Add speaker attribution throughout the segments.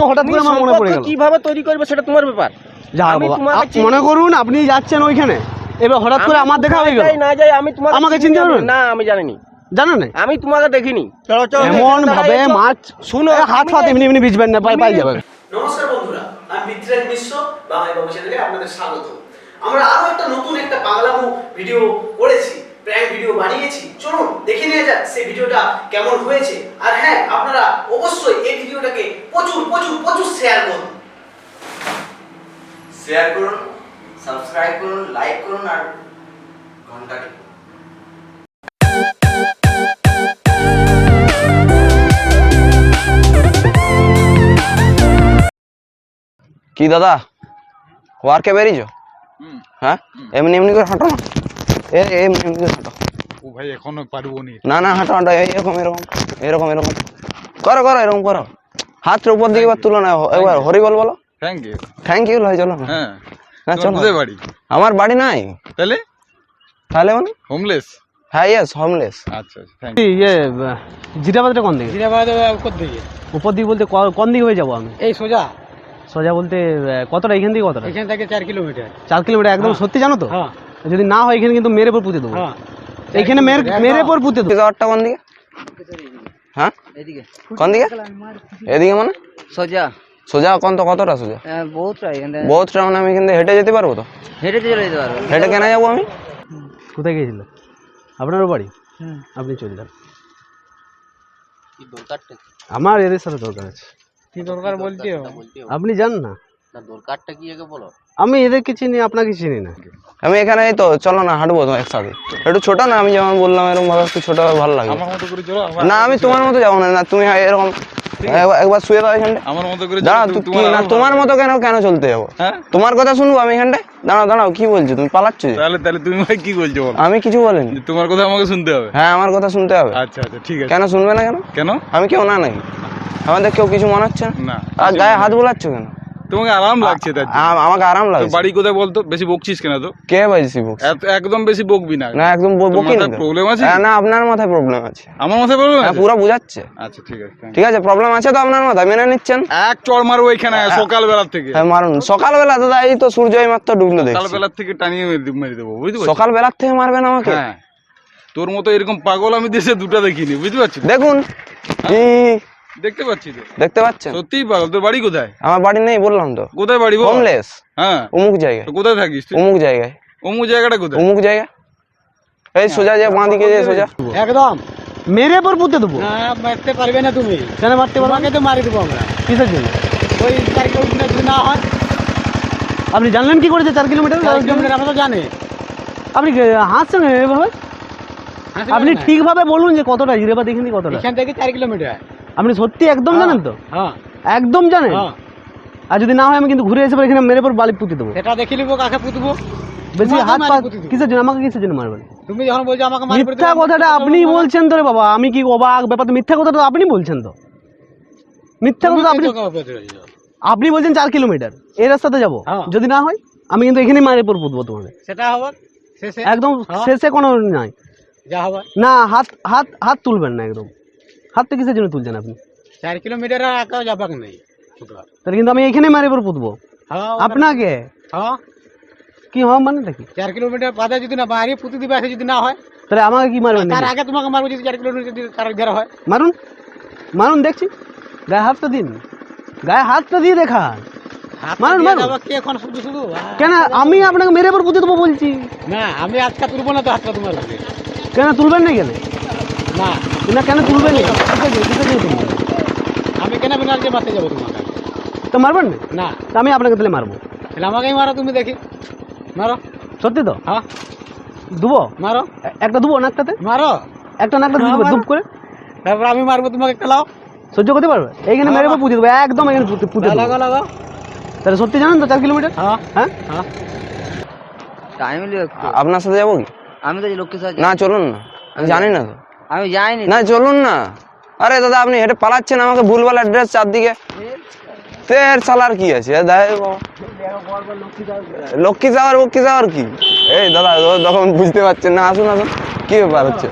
Speaker 1: হঠাৎ করে আমার মনে পড়ে গেল।
Speaker 2: কীভাবে তৈরি করবে সেটা তোমার ব্যাপার।
Speaker 1: যা বাবা। মনে করুন আপনি যাচ্ছেন ওইখানে। এবার হঠাৎ করে আমার দেখা হয়ে গেল।
Speaker 2: না যাই আমি তোমাকে
Speaker 1: আমাকে চিনতে পারবেন?
Speaker 2: না আমি জানিনি
Speaker 1: না?
Speaker 2: আমি তোমাকে দেখিনি।
Speaker 1: এমন ভাবে মাছ
Speaker 2: শুনো,
Speaker 1: হাত ফাত এমনি এমনি না পাই পাই যাবে।
Speaker 3: নমস্কার বন্ধুরা আমি বিদ্রাজ মিশ্র বাংলায় বাবু চ্যানেলে আপনাদের স্বাগত। আমরা আরও একটা নতুন একটা পাগলামো ভিডিও করেছি। প্র্যাঙ্ক ভিডিও বানিয়েছি। চলুন দেখে নিয়ে যাক সেই ভিডিওটা কেমন হয়েছে। আর হ্যাঁ আপনারা অবশ্যই এই ভিডিওটাকে প্রচুর প্রচুর প্রচুর শেয়ার করুন।
Speaker 4: শেয়ার করুন সাবস্ক্রাইব করুন লাইক করুন আর ঘণ্টা টিপুন
Speaker 5: কি দাদা? ওয়ার্কে বেরিয়েছো? হ্যাঁ? এমনি এমনি করে হাঁটো। না এমনি এমনি হাঁটো।
Speaker 6: ও ভাই এখনও পারব নি।
Speaker 5: না না হাঁটো হাঁটো এই এরকম এরকম এরকম এরকম। করো করো এরকম করো। হাতটা উপর দিকে এবার তুলো না একবার হরি বল বলো।
Speaker 6: থ্যাংক ইউ
Speaker 5: থ্যাংক ইউ ভাই চলো
Speaker 6: হ্যাঁ
Speaker 5: হ্যাঁ চলো।
Speaker 6: বাড়ি।
Speaker 5: আমার বাড়ি নাই?
Speaker 6: তাহলে?
Speaker 5: তাহলে মানে?
Speaker 6: হোমলেস
Speaker 5: হ্যাঁ ইয়েস হোমলেস
Speaker 6: আচ্ছা থ্যাংক
Speaker 1: ইয়ে জিরাবাদটা কোন দিকে? উপর দিকে। বলতে কোন দিকে হয়ে যাব আমি?
Speaker 7: এই সোজা।
Speaker 1: সোজা বলতে কতটা? এখান থেকে কতটা?
Speaker 7: এখান থেকে চার কিলোমিটার।
Speaker 1: চার কিলোমিটার একদম সত্যি জানো তো?
Speaker 7: হ্যাঁ।
Speaker 1: যদি না হয় এখানে কিন্তু মেরে পর পুঁতে দেবো।
Speaker 7: হ্যাঁ।
Speaker 1: এখানে মেরে মেরে পর পুঁতে দেবো।
Speaker 5: যাওয়ারটা কোন দিকে? হ্যাঁ?
Speaker 7: এদিকে।
Speaker 5: কোন দিকে? এদিকে মানে?
Speaker 7: সোজা।
Speaker 5: সোজা? কোন তো কতটা সোজা?
Speaker 7: বহুতটা এখান থেকে।
Speaker 5: বহুতটা মানে আমি কিন্তু হেঁটে যেতে পারব তো?
Speaker 7: হেঁটে চলে যেতে পারবে।
Speaker 5: হেঁটে কেন যাব আমি?
Speaker 1: কোথায় গিয়েছিল? আপনারও বাড়ি? আপনি চলে যান। আমার এদের সাথে দরকার আছে।
Speaker 7: কি দরকার বলছি
Speaker 1: আপনি যান না
Speaker 2: দরকারটা কি আগে বলো?
Speaker 1: আমি এদেরকে চিনি আপনাকে চিনি না।
Speaker 5: আমি এখানে এই তো চলো না হাঁটবো তো একসাথে। একটু ছোট না আমি যেমন বললাম এরকম ভাবে একটু ছোট ভালো লাগে।
Speaker 6: আমার মতো করে চলো আমার-
Speaker 5: না আমি তোমার মতো যাব না না তুমি এরকম একবার- শুয়ে দাও এখানটা
Speaker 6: আমার মতো করে
Speaker 5: দাঁড়াও
Speaker 6: তোমার
Speaker 5: কি না তোমার মতো কেন কেন চলতে যাব?
Speaker 6: হ্যাঁ?
Speaker 5: তোমার কথা শুনব আমি এখানটায়? দাঁড়াও দাঁড়াও কি বলছো? তুমি পালাচ্ছ
Speaker 6: তাহলে তাহলে তুমি ভাই কি বলছো
Speaker 5: আমি কিছু বলেন।
Speaker 6: তোমার কথা আমাকে শুনতে হবে?
Speaker 5: হ্যাঁ আমার কথা শুনতে হবে।
Speaker 6: আচ্ছা আচ্ছা ঠিক আছে।
Speaker 5: কেন শুনবে না কেন?
Speaker 6: কেন?
Speaker 5: আমি কেউ না নাকি? আমাদের কেউ কিছু মনে হচ্ছে না?
Speaker 6: না
Speaker 5: আর গায়ে হাত বোলাচ্ছ কেন?
Speaker 6: তোমাকে আরাম লাগছে তার জন্য।
Speaker 5: আমাকে আরাম
Speaker 6: তোর
Speaker 5: লাগছে।
Speaker 6: বাড়ি কোথায় বলতো? বেশি বকছিস কেন তো?
Speaker 5: কে বাজছি বকছি?
Speaker 6: এত- একদম বেশি বকবি না।
Speaker 5: না একদম
Speaker 6: তোর
Speaker 5: বকি না
Speaker 6: মাথায় problem আছে?
Speaker 5: হ্যাঁ, না আপনার মাথায় প্রবলেম আছে।
Speaker 6: আমার মাথায় বলবে
Speaker 5: হ্যাঁ পুরো বুঝাচ্ছে।
Speaker 6: আচ্ছা ঠিক আছে thank you।
Speaker 5: ঠিক আছে প্রবলেম আছে তো আপনার মাথায়? মেনে নিচ্ছেন?
Speaker 6: এক চড় মারবো এখানে সকালবেলার থেকে।
Speaker 5: হ্যাঁ মারুন। সকালবেলা দাদা এই তো সূর্য এই মাত্র ডুবলো দেখছি
Speaker 6: সকালবেলার থেকে টানিয়ে মেরে দিব- মেরে দেবো বুঝতে পারছিস?
Speaker 5: সকালবেলার থেকে মারবেন আমাকে?
Speaker 6: হ্যাঁ। তোর মতো এরকম পাগল আমি দেশে দুটো দেখিনি বুঝতে পারছিস?
Speaker 5: দেখুন কি
Speaker 6: দেখতে পাচ্ছি তো।
Speaker 5: দেখতে পাচ্ছেন?
Speaker 6: সত্যিই পাগল তোর বাড়ি কোথায়?
Speaker 5: আমার বাড়ি নেই বললাম তো।
Speaker 6: কোথায় বাড়ি বল?
Speaker 5: হোমলেস
Speaker 6: হ্যাঁ।
Speaker 5: অমুক জায়গায়।
Speaker 6: তো কোথায় থাকিস তুই?
Speaker 5: অমুক জায়গায়।
Speaker 6: অমুক জায়গাটা কোথায়?
Speaker 5: অমুক জায়গা। এই সোজা যে বাঁ দিকে যে সোজা।
Speaker 1: একদম। মেরে পর পুঁতে দেবো।
Speaker 7: না মারতে পারবে না তুমি।
Speaker 1: কেন মারতে পারব?
Speaker 7: তোমাকে তো মারি দেবো আমরা।
Speaker 1: কিসের জন্য?
Speaker 7: ওই চার কিলোমিটার যদি না হয়।
Speaker 1: আপনি জানলেন কি করেছে চার কিলোমিটার?
Speaker 7: চার কিলোমিটার আমরা তো জানি।
Speaker 1: আপনি হাসছেন এভাবে? আপনি ঠিকভাবে বলুন যে কতটা জিরেবা দেখিনি কতটা।
Speaker 7: এখান থেকে চার কিলোমিটার।
Speaker 1: আপনি সত্যি একদম জানেন তো?
Speaker 7: হ্যাঁ
Speaker 1: একদম জানেন?
Speaker 7: হ্যাঁ।
Speaker 1: আর যদি না হয় আমি কিন্তু ঘুরে এসে পর এখানে মেরে পর বালি পুঁতে দেবো।
Speaker 7: সেটা দেখে নিবো কাকে পুতবো?
Speaker 1: বেশি হাত পা কিসের জন্য? আমাকে কিসের জন্য মারবেন?
Speaker 7: তুমি যখন বলছো আমাকে
Speaker 1: মিথ্যা কথাটা আপনি বলছেন তো রে বাবা আমি কি অবাক? ব্যাপার তো মিথ্যা কথা তো আপনি বলছেন তো। মিথ্যা কথা আপনি। আপনি বলছেন চার কিলোমিটার। এই রাস্তাতে যাব।
Speaker 7: হ্যাঁ।
Speaker 1: যদি না হয় আমি কিন্তু এখানেই মারে পর পুঁতবো তোমাকে।
Speaker 7: সেটা হবে
Speaker 1: একদম
Speaker 7: হ্যাঁ।
Speaker 1: শেষে কোনো নাই। না হাত হাত হাত তুলবেন না একদম। হাত তো কিসের জন্য তুলছেন আপনি?
Speaker 7: চার কিলোমিটার আর একা যাবাক নেই।
Speaker 1: তাহলে কিন্তু আমি এখানে মারে পর পুঁতবো আপনাকে?
Speaker 7: হ্যাঁ।
Speaker 1: কি হয় মানে নাকি
Speaker 7: চার কিলোমিটার বাদে যদি না বাইরে পুঁতে দিবে আসে যদি না হয়।
Speaker 1: তাহলে আমাকে কি মারবেন
Speaker 7: তার? আগে তোমাকে মারবো যদি চার কিলোমিটার যদি তার ঘেরা হয়।
Speaker 1: মারুন মারুন দেখছি। গায়ে হাতটা দিন। গায়ে হাতটা দিয়ে দেখান। মারুন, মারুন।
Speaker 7: কি এখন শুধু শুধু?
Speaker 1: কেন আমি আপনাকে মেরে পর পুঁতে দেবো বলছি।
Speaker 7: না আমি আজকে তুলবো না তো হাতটা তোমার
Speaker 1: কেন তুলবেন না কেন?
Speaker 7: না
Speaker 1: না কেন তুলবেন না?
Speaker 7: আমি কেন বিনা যে মারতে যাব তোমাকে?
Speaker 1: তো মারবেন না?
Speaker 7: না।
Speaker 1: তা আমি আপনাকে তাহলে মারবো।
Speaker 7: তাহলে আমাকেই মারো তুমি দেখি। মারো।
Speaker 1: সত্যি তো?
Speaker 7: হ্যাঁ।
Speaker 1: দুবো?
Speaker 7: মারো।
Speaker 1: একটা দুবো নাকটাতে?
Speaker 7: মারো।
Speaker 1: একটা নাকটা
Speaker 7: হ্যাঁ,
Speaker 1: দুবো
Speaker 7: মারো।
Speaker 1: দুপ করে
Speaker 7: তারপর আমি মারবো তোমাকে খেলাও
Speaker 1: সহ্য করতে পারবে? এইখানে মেরে পুজো দেবো একদম এখানে দেবো।
Speaker 7: লাগাও লাগাও
Speaker 1: তাহলে সত্যি জানেন তো চার কিলোমিটার?
Speaker 7: হ্যাঁ
Speaker 1: হ্যাঁ?
Speaker 7: হ্যাঁ।
Speaker 8: টাইম
Speaker 5: আপনার সাথে যাব কি?
Speaker 8: আমি তো লোকের সাথে
Speaker 5: না চলুন না। আমি জানি না তো।
Speaker 8: আমি যাইনি।
Speaker 5: না চলুন না। আরে দাদা আপনি হেঁটে পালাচ্ছেন আমাকে ভুলভাল অ্যাড্রেস চারদিকে। তের সালার কি আছে? লক্ষ্মী সাগর লক্ষ্মী সাগর কি? এই দাদা তখন বুঝতে পারছেন না। আসুন আসুন। কি ব্যাপার হচ্ছে?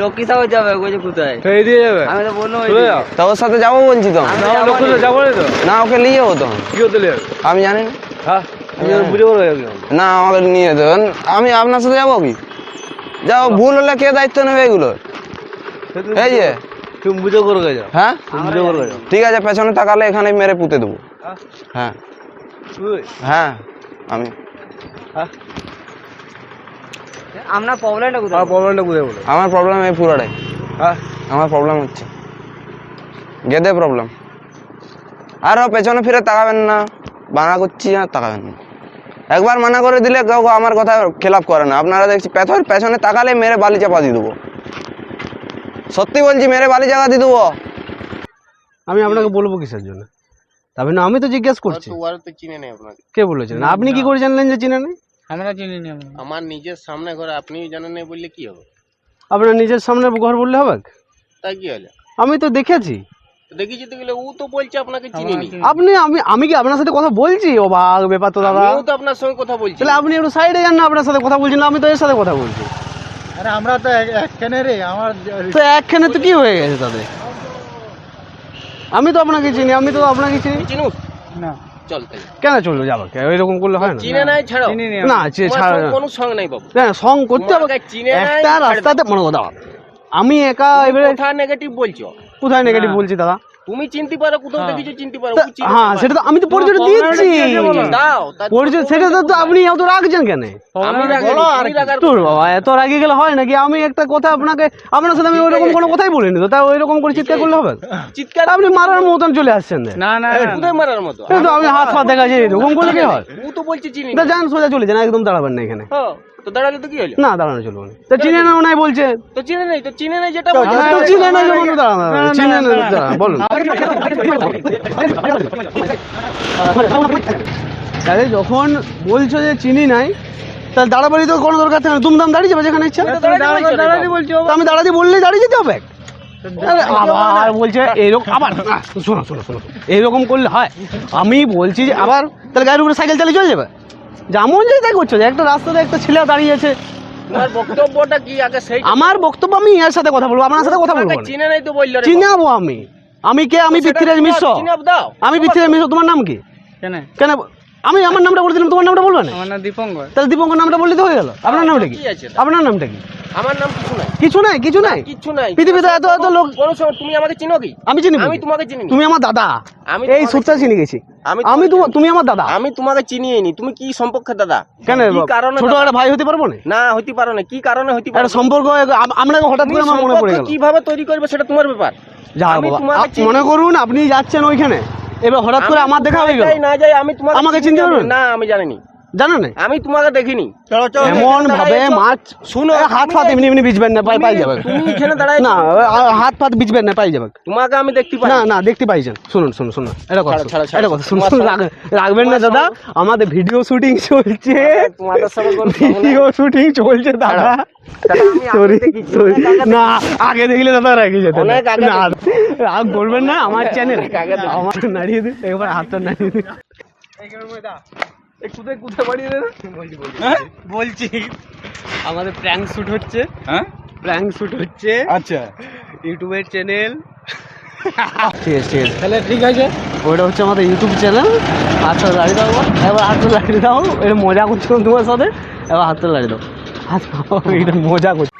Speaker 8: লক্ষ্মী সাগর যাবে বলছে কোথায়?
Speaker 7: এই দিয়ে যাবে?
Speaker 8: আমি তো বললাম
Speaker 7: চলে যাও।
Speaker 5: তা ওর সাথে যাব বলছি তো।
Speaker 7: না
Speaker 8: যাব
Speaker 7: লক্ষ্মী
Speaker 8: নি।
Speaker 7: যাব না তো।
Speaker 5: না ওকে নিয়ে যাব তো
Speaker 7: কি হতে লেগে
Speaker 5: আমি জানি না।
Speaker 7: হ্যাঁ আমি বুঝে করব
Speaker 5: না আমাকে নিয়ে দেবেন আমি আপনার সাথে যাব কি? যাও ভুল হলে কে দায়িত্ব নেবে এগুলো এই যে
Speaker 7: তুমি বুঝে করবে যাও
Speaker 5: হ্যাঁ?
Speaker 7: তুমি বুঝে করবে যাও
Speaker 5: ঠিক আছে পেছনে তাকালে এখানে মেরে পুঁতে দেবো। হ্যাঁ? হ্যাঁ। আমি।
Speaker 8: আপনার প্রবলেমটা কোথায়
Speaker 7: আমার প্রবলেমটা বুঝে বলো
Speaker 5: আমার প্রবলেম এই পুরোটাই।
Speaker 7: হ্যাঁ?
Speaker 5: আমার প্রবলেম হচ্ছে। গেদে প্রবলেম আরও পেছনে ফিরে তাকাবেন না। মানা করছি আর তাকাবেন না। একবার মানা করে দিলে কেউ আমার কথা খেলাপ করে না। আপনারা দেখছি পেছন পেছনে তাকালে মেরে বালি চাপা দিয়ে দেবো। সত্যি বলছি মেরে বালি জায়গা দিয়ে দেবো।
Speaker 1: আমি আপনাকে বলব কিসের জন্য? তবে না আমি তো জিজ্ঞেস করছি।
Speaker 2: তো ওরা তো চিনে নেই আপনাকে।
Speaker 1: কে বলেছেন? আপনি কি করে জানলেন যে চিনে নেই?
Speaker 7: আমরা চিনি নি। আমার
Speaker 2: নিজের সামনে ঘরে আপনি জানেন না বললে কি হবে?
Speaker 1: আপনার নিজের সামনে ঘর বললে হবে?
Speaker 2: তাই কি হলো?
Speaker 1: আমি তো দেখেছি।
Speaker 2: দেখেছি তো ও তো বলছে আপনাকে চিনিনি।
Speaker 1: আপনি আমি আমি কি আপনার সাথে কথা বলছি? ও বাঘ ব্যাপার তো দাদা।
Speaker 2: আমিও তো আপনার সঙ্গে কথা বলছি।
Speaker 1: তাহলে আপনি একটু সাইডে যান না আপনার সাথে কথা বলছেন না আমি তো এর সাথে কথা বলছি।
Speaker 7: আরে আমরা তো একখানে রে আমার
Speaker 1: তো একখানে তো কি হয়ে গেছে তাদের? আমি তো আপনাকে চিনি আমি তো আপনাকে চিনি।
Speaker 2: চিনু
Speaker 7: না।
Speaker 2: চল
Speaker 1: কেন চলল যাব? এরকম করলে হয় না।
Speaker 2: চিনে নাই ছাড়ো।
Speaker 7: চিনি নি
Speaker 1: ছাড়।
Speaker 2: কোনো নাই বাবু।
Speaker 1: না সং করতে হবে।
Speaker 2: তোমাকে চিনে নাই,
Speaker 1: একটা রাস্তাতে মনে কথা আমি একা এবারে
Speaker 2: কথা নেগেটিভ বলছো?
Speaker 1: কোথায় নেগেটিভ বলছি দাদা?
Speaker 2: তুমি চিনতে পারো কোথাও দেখেছ চিনতে পারো
Speaker 1: হ্যাঁ সেটা তো আমি তো পরিচয়
Speaker 2: দাও
Speaker 1: পরিচয় সেটা তো আপনি এত রাখছেন কেন? তোর বাবা এত রাগে গেলে হয় নাকি? আমি একটা কথা আপনাকে আপনার সাথে আমি ওইরকম কোনো কথাই বলিনি তো তাই ওইরকম করে চিৎকার করলে হবে?
Speaker 2: চিৎকার
Speaker 1: আপনি মারার মতন চলে আসছেন।
Speaker 7: না। না
Speaker 2: কোথায় মারার মতো?
Speaker 1: আমি হাত ফাত দেখাচ্ছি এরকম করলে কি হয়?
Speaker 2: ও তো বলছে চিনি।
Speaker 1: তা যান সোজা চলে যান একদম দাঁড়াবেন না এখানে।
Speaker 2: হ্যাঁ। তো দাঁড়ালে তো কি হলো?
Speaker 1: না দাঁড়ানো চলবে না। তা চিনে নাও নাই বলছে।
Speaker 2: তো চিনে নেই তো চিনে নেই যেটা বলছে
Speaker 1: তো চিনে নাই যখন দাঁড়ানো চিনে নাই বলুন। তাহলে যখন বলছো যে চিনি নাই তাহলে দাঁড়াবাড়ি তো কোনো দরকার থাকে না। দুমদাম দাঁড়িয়ে যাবে যেখানে ইচ্ছা। আমি দাঁড়াতে বললে দাঁড়িয়ে যেতে হবে। আরে আবার বলছে এরকম আবার শোনো শোনো শোনো এইরকম করলে হয়। আমি বলছি যে আবার তাহলে গাড়ির উপরে সাইকেল চালিয়ে চলে যাবে। যেমন যে তাই করছ একটা রাস্তাতে একটা ছেলে দাঁড়িয়ে আছে।
Speaker 2: তোমার বক্তব্যটা কি আগে সেই
Speaker 1: আমার বক্তব্য আমি ইয়ার সাথে কথা বলব আপনার সাথে কথা বলব
Speaker 2: চিনে নাই তো বলল
Speaker 1: চিনাবো আমি। আমি কে? আমি
Speaker 2: সেটা
Speaker 1: পৃথ্বীরাজ মিশ্র। আমি পৃথ্বীরাজ মিশ্র তোমার নাম কি?
Speaker 7: কেন?
Speaker 1: কেন? আমি আমার নামটা বলে দিলাম তোমার নামটা বলবে না?
Speaker 7: আমার নাম দীপঙ্কর।
Speaker 1: তাহলে দীপঙ্কর নামটা বললে তো হয়ে গেল। আপনার নামটা কি? আপনার নামটা কি?
Speaker 2: আমার নাম কিছু নাই।
Speaker 1: কিছু নাই কিছু নাই?
Speaker 2: কিছু নাই।
Speaker 1: পৃথিবীতে এত এত লোক
Speaker 2: তুমি আমাকে চিনো কি?
Speaker 1: আমি চিনি
Speaker 2: আমি তোমাকে চিনি
Speaker 1: তুমি আমার দাদা।
Speaker 2: আমি
Speaker 1: এই চিনি। গেছি।
Speaker 2: আমি
Speaker 1: আমি তোমার তুমি আমার দাদা।
Speaker 2: আমি তোমাকে চিনিয়ে নি তুমি কি সম্পর্কে দাদা?
Speaker 1: কেন?
Speaker 2: কি কারণে
Speaker 1: ছোট একটা ভাই হতে পারব না?
Speaker 2: না হইতে পারো না। কি কারণে হইতে পারো
Speaker 1: সম্পর্ক আম- আমরা হঠাৎ করে আমার মনে পড়ে গেল।
Speaker 2: কীভাবে তৈরি করবে সেটা তোমার ব্যাপার।
Speaker 1: যা বাবা। মনে করুন আপনি যাচ্ছেন ওইখানে। এবার হঠাৎ করে আমার দেখা হয়ে গেল?
Speaker 2: না যাই আমি তোমাকে
Speaker 1: আমাকে
Speaker 2: চিনি
Speaker 1: চিনতে পারবেন?
Speaker 2: না আমি জানিনি।
Speaker 1: জানো না?
Speaker 2: আমি তোমাকে দেখিনি।
Speaker 1: এমন ভাবে মাছ
Speaker 2: শুনো,
Speaker 1: হাত ফাত এমনি এমনি বিচবেন না পাই পাই যাবে।
Speaker 2: তুমি এখানে দাঁড়াই
Speaker 1: না হাত ফাত বিচবেন না পাই যাবে।
Speaker 2: তোমাকে আমি দেখতে পাই।
Speaker 1: না না দেখতে পাইছেন শুনুন শুনুন শুনুন এটা কথা। এটা কথা শুনুন শুনুন, রাখবেন না দাদা। আমাদের ভিডিও শুটিং চলছে। ভিডিও শুটিং চলছে দাদা।
Speaker 2: আগে
Speaker 1: না দেখলে দাদা রেখে যেত। না রাগ বলবেন না আমার চ্যানেল নাড়িয়ে দিন একবার হাতটা নাড়িয়ে দিন।
Speaker 6: দেবে
Speaker 1: বলছি আমাদের প্র্যাঙ্ক শুট হচ্ছে।
Speaker 6: হ্যাঁ?
Speaker 1: প্র্যাঙ্ক শুট হচ্ছে।
Speaker 6: আচ্ছা।
Speaker 1: ইউটিউবের চ্যানেল ঠিক আছে ঠিক আছে
Speaker 7: তাহলে ঠিক আছে।
Speaker 1: ওটা হচ্ছে আমাদের ইউটিউব চ্যানেল দাও এবার হাতটা লাড়ি দাও এটা মজা করছিলাম তোমার সাথে। এবার হাতটা লাড়ি দাও। এটা মজা করছে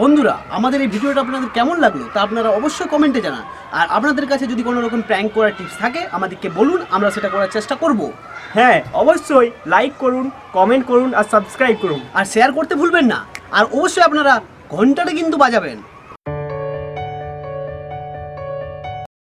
Speaker 1: বন্ধুরা আমাদের এই ভিডিওটা আপনাদের কেমন লাগল তা আপনারা অবশ্যই কমেন্টে জানান। আর আপনাদের কাছে যদি কোনো রকম প্র্যাঙ্ক করার টিপস থাকে আমাদেরকে বলুন আমরা সেটা করার চেষ্টা করব।
Speaker 9: হ্যাঁ অবশ্যই লাইক করুন কমেন্ট করুন আর সাবস্ক্রাইব করুন।
Speaker 1: আর শেয়ার করতে ভুলবেন না। আর অবশ্যই আপনারা ঘন্টাটা কিন্তু বাজাবেন।